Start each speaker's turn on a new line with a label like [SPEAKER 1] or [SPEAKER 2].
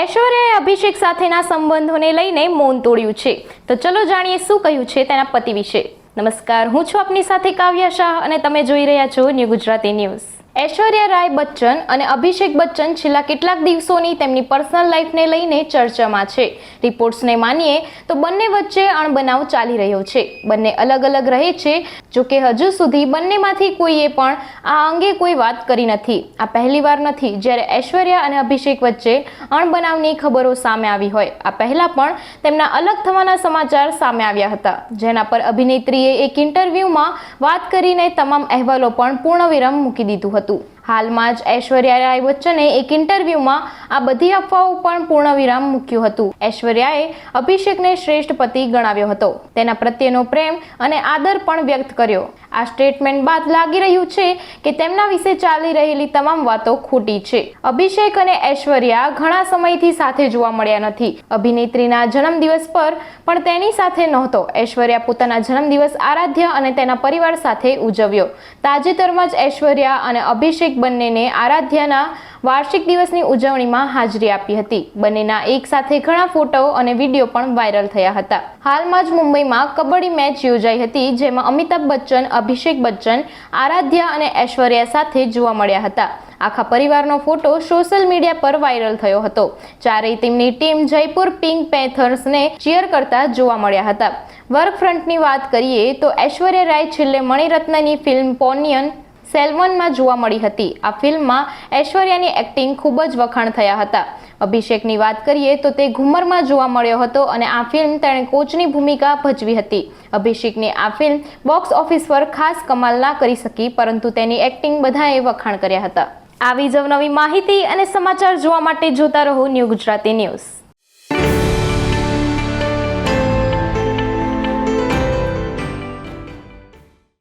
[SPEAKER 1] ઐશ્વર્યાએ અભિષેક સાથેના સંબંધોને લઈને મૌન તોડ્યું છે. તો ચલો જાણીએ શું કહ્યું છે તેના પતિ વિશે. નમસ્કાર, હું છું આપની સાથે કાવ્યા શાહ અને તમે જોઈ રહ્યા છો ન્યૂ ગુજરાતી ન્યૂઝ. ઐશ્વર્યા રાય બચ્ચન અને અભિષેક બચ્ચન છેલ્લા કેટલાક દિવસોની તેમની પર્સનલ લાઈફને લઈને ચર્ચામાં છે. રિપોર્ટ્સને માનીએ તો બંને વચ્ચે અણબનાવ ચાલી રહ્યો છે. બંને અલગ અલગ રહે છે, જો કે હજુ સુધી બંનેમાંથી કોઈએ પણ આ અંગે કોઈ વાત કરી નથી. આ પહેલીવાર નથી જ્યારે ઐશ્વર્યા અને અભિષેક વચ્ચે અણબનાવની ખબરો સામે આવી હોય. આ પહેલાં પણ તેમના અલગ થવાના સમાચાર સામે આવ્યા હતા. જેના પર અભિનેત્રીએ એક ઇન્ટરવ્યૂમાં વાત કરીને તમામ અહેવાલો પણ પૂર્ણવિરામ મૂકી દીધું હતું. હાલમાં જ ઐશ્વર્યા રાય બચ્ચને એક ઇન્ટરવ્યૂમાં આ બધી અફવાઓ પણ પૂર્ણવિરામ મૂક્યું હતું. ઐશ્વર્યાએ અભિષેકને શ્રેષ્ઠ પતિ ગણાવ્યો હતો. તેના પ્રત્યેનો પ્રેમ અને આદર પણ વ્યક્ત કર્યો. આ સ્ટેટમેન્ટ બાદ લાગી રહ્યું છે કે તેમના વિશે ચાલી રહેલી તમામ વાતો ખોટી છે. અભિષેક અને ઐશ્વર્યા ઘણા સમયથી સાથે જોવા મળ્યા નથી. અભિનેત્રીના જન્મદિવસ પર પણ તેની સાથે નહોતો. ઐશ્વર્યા પોતાના જન્મદિવસ આરાધ્ય અને તેના પરિવાર સાથે ઉજવ્યો. તાજેતરમાં જ ઐશ્વર્યા અને અભિષેક બંનેને આરાધ્યાના વાર્ષિક દિવસની ઉજવણીમાં હાજરી આપી હતી. બંનેના એક સાથે ઘણા ફોટો અને વીડિયો પણ વાયરલ થયા હતા. હાલમાં જ મુંબઈમાં કબડ્ડી મેચ યોજાઈ હતી, જેમાં અમિતાભ બચ્ચન, અભિષેક બચ્ચન, આરાધ્યા અને ઐશ્વર્યા સાથે જોવા મળ્યા હતા. આખા પરિવારનો ફોટો સોશિયલ મીડિયા પર વાયરલ થયો હતો. ચારેય તેમની ટીમ જયપુર પિંક પેથર્સને ચીયર કરતા જોવા મળ્યા હતા. વર્કફ્રન્ટની વાત કરીએ તો ઐશ્વર્યા રાય છેલ્લે મણિરત્નની ફિલ્મ પોનિયન સેલ્વનમાં જોવા મળી હતી. આ ફિલ્મમાં ઐશ્વર્યાની એક્ટિંગ ખૂબ જ વખાણ થયા હતા. અભિષેકની વાત કરીએ તો તે ઘુમરમાં જોવા મળ્યો હતો અને આ ફિલ્મ તેણે કોચની ભૂમિકા ભજવી હતી. અભિષેકની આ ફિલ્મ બોક્સ ઓફિસ પર ખાસ કમાલ ના કરી શકી, પરંતુ તેની એક્ટિંગ બધાએ વખાણ કર્યા હતા. આવી જ નવી માહિતી અને સમાચાર જોવા માટે જોતા રહો ન્યૂ ગુજરાતી ન્યૂઝ.